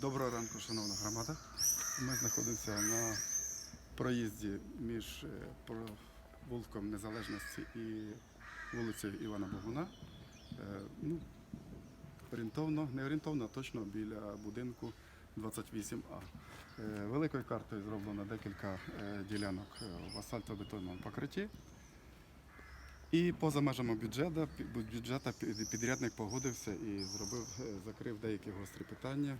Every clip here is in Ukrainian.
Доброго ранку, шановна громада. Ми знаходимося на проїзді між е, провулком Незалежності і вулицею Івана Богуна. Е, Ну, орієнтовно, не орієнтовно, а точно біля будинку 28А. Е, Великою картою зроблено декілька ділянок в асфальтобетонному покритті. І поза межами бюджету, бюджета підрядник погодився і зробив, закрив деякі гострі питання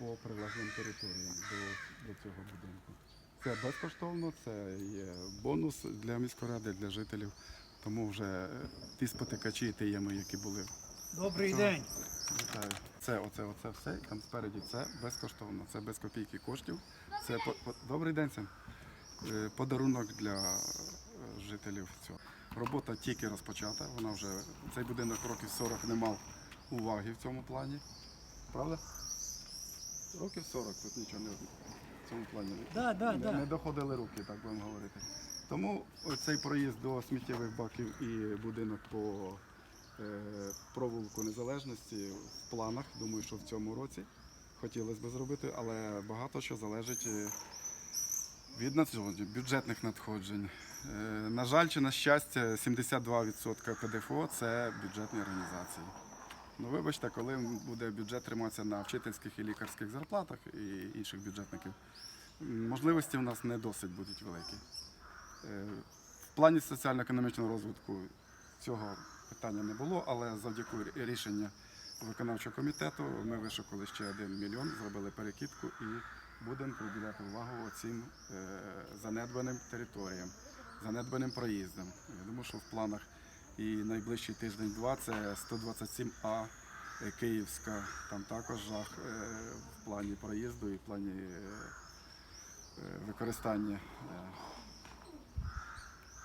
по прилеглим територіям до, до цього будинку. Це безкоштовно, це є бонус для міськради, для жителів. Тому вже е, ті спотикачі і ті ями, які були. Добрий Це- день. Вітаю. Це оце, оце все, і там спереді це безкоштовно, це без копійки коштів. Це по, по- добрий день, син. Е, Подарунок для е, жителів цього. Робота тільки розпочата. Вона вже цей будинок років 40 не мав уваги в цьому плані. Правда? Років 40 тут нічого не в цьому плані. Да, да, не, да. не доходили руки, так будемо говорити. Тому цей проїзд до сміттєвих баків і будинок по е, провулку незалежності в планах. Думаю, що в цьому році хотілося б зробити, але багато що залежить е, від надходжень, бюджетних надходжень. Е, на жаль, чи на щастя, 72% ПДФО це бюджетні організації. Ну, вибачте, коли буде бюджет триматися на вчительських і лікарських зарплатах і інших бюджетників, можливості у нас не досить будуть великі. Е, В плані соціально-економічного розвитку цього питання не було, але завдяки рішенню виконавчого комітету ми вишукали ще один мільйон, зробили перекидку і будемо приділяти увагу цим занедбаним територіям, занедбаним проїздам. Я думаю, що в планах і найближчий тиждень-два це 127А е, Київська. Там також жах е, в плані проїзду і в плані е, використання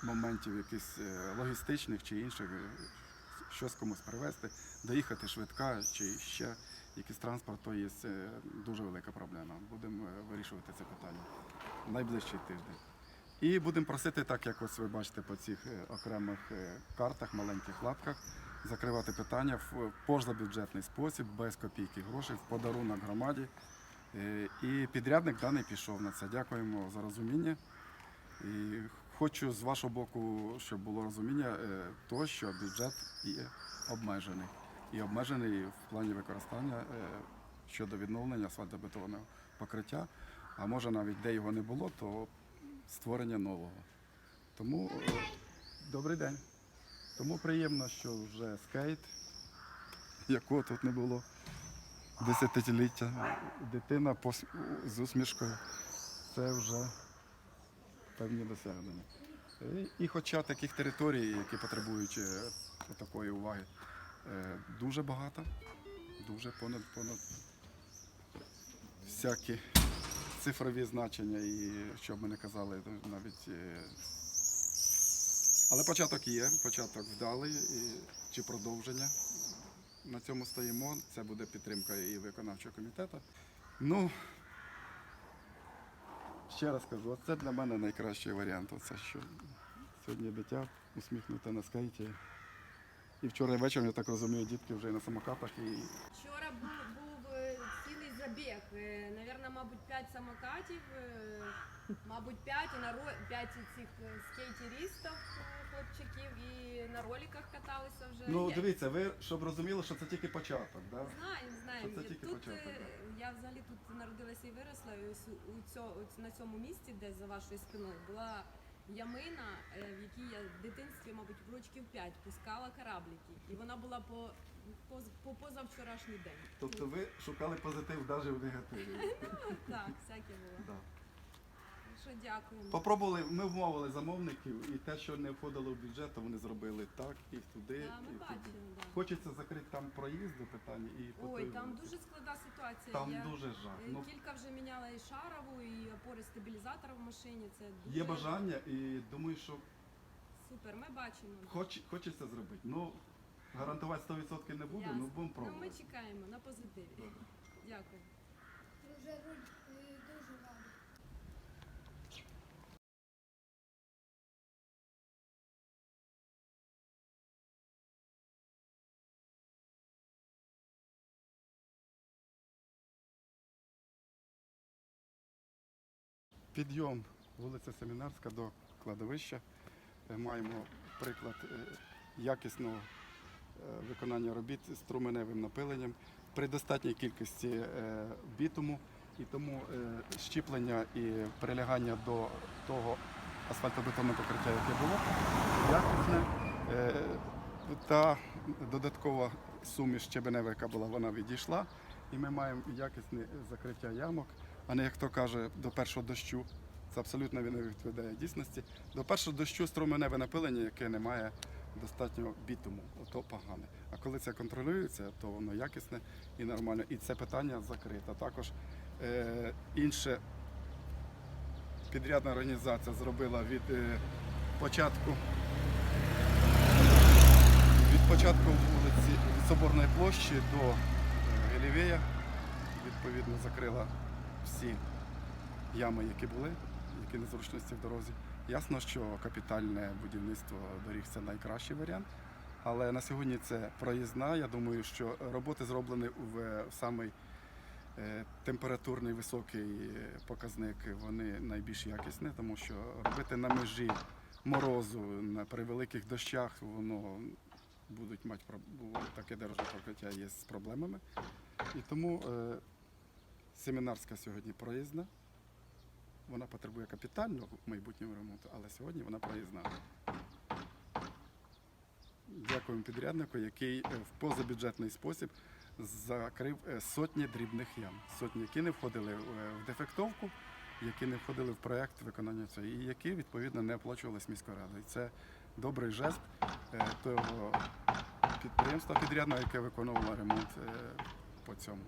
моментів якихось логістичних чи інших, щось комусь привезти, доїхати швидка чи ще якийсь транспорт, то є дуже велика проблема. Будемо вирішувати це питання найближчий тиждень. І будемо просити, так як ось ви бачите по цих е, окремих е, картах, маленьких лапках, закривати питання в позабюджетний спосіб, без копійки грошей, в подарунок громаді. Е, І підрядник даний пішов на це. Дякуємо за розуміння. І хочу з вашого боку, щоб було розуміння, то, що бюджет є обмежений. І обмежений в плані використання щодо відновлення асфальтобетонного покриття. А може навіть де його не було, то створення нового. Тому е, добрий день. Тому приємно, що вже скейт, якого тут не було десятиліття, дитина з усмішкою. Це вже певні досягнення. І- І хоча таких територій, які потребують е, такої уваги, е, дуже багато, дуже понад понад всякі цифрові значення, і що б ми не казали, навіть. е, Але початок є, початок вдалий, і, чи продовження. На цьому стоїмо. Це буде підтримка і виконавчого комітету. Ну, Ще раз кажу, це для мене найкращий варіант. Оце що сьогодні дитя усміхнуте на скейті. І вчора вечором, я так розумію, дітки вже і на самокатах. І Вчора був, був е, цілий забіг. Е, Навірно, мабуть, 5 самокатів, е, мабуть, 5 і на ро... 5 цих е, скейтерістів, хлопчиків, і на роликах каталися вже. ну дивіться, ви щоб розуміли, що це тільки початок. Да? Знаємо. Що це тільки Тут початок, е, я взагалі тут народилася і виросла. І ось у, цьо, на цьому місці, де за вашою спиною, була ямина, е, в якій я в дитинстві, мабуть, в років 5 пускала кораблики. І вона була по, по, по позавчорашній день. Тобто ви шукали позитив навіть в негативі. Так, всяке було. Да. Ну що, дякуємо. Попробували, ми вмовили замовників, і те, що не входило в бюджет, то вони зробили так, і туди. Да, ми і туди. бачимо, да. Хочеться закрити там проїзд до питання і Ой, там дуже складна ситуація. Там я дуже жах. е, Ну, кілька вже міняла і шарову, і опори стабілізатора в машині. Це дуже є бажання, і думаю, що супер. Ми бачимо. Хоч, хочеться зробити. Ну, гарантувати 100% не буду, ну, але будемо Ну, ми чекаємо на позитиві. Дякую. Дуже руль, дуже рада. Підйом вулиця Семінарська до кладовища. Е, маємо приклад е, якісного виконання робіт з струменевим напиленням при достатній кількості е, бітуму. І тому е, щіплення і прилягання до того асфальтобетонного покриття, яке було, якісне. Е, Та додаткова суміш щебенева, яка була, вона відійшла. І ми маємо якісне закриття ямок, а не як то каже, до першого дощу. Це абсолютно не відповідає дійсності. До першого дощу струменеве напилення, яке не має достатньо бітуму, ото погане. А коли це контролюється, то воно якісне і нормально. І це питання закрите. Також е, інше підрядна організація зробила від е, початку від початку вулиці від Соборної площі до е, Галілея. Відповідно, закрила всі ями, які були, які незручності в дорозі. Ясно, що капітальне будівництво доріг це найкращий варіант. Але на сьогодні це проїзна. Я думаю, що роботи зроблені в самий е, температурний високий показник. Вони найбільш якісні, тому що робити на межі морозу при великих дощах воно будуть мати таке дорожнє покриття є з проблемами. І тому е, семінарська сьогодні проїзна. Вона потребує капітального майбутнього ремонту, але сьогодні вона проїзна. Дякуємо підряднику, який е, в позабюджетний спосіб закрив е, сотні дрібних ям. Сотні, які не входили в е, дефектовку, які не входили в проєкт виконання цього, і які відповідно не оплачувалися міською радою. Це добрий жест того підприємства підрядного, яке виконувало ремонт по цьому.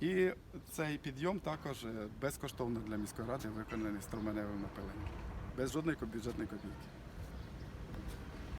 І цей підйом також е, безкоштовно для міської ради виконаний струменевим напиленням, без жодної бюджетної копійки.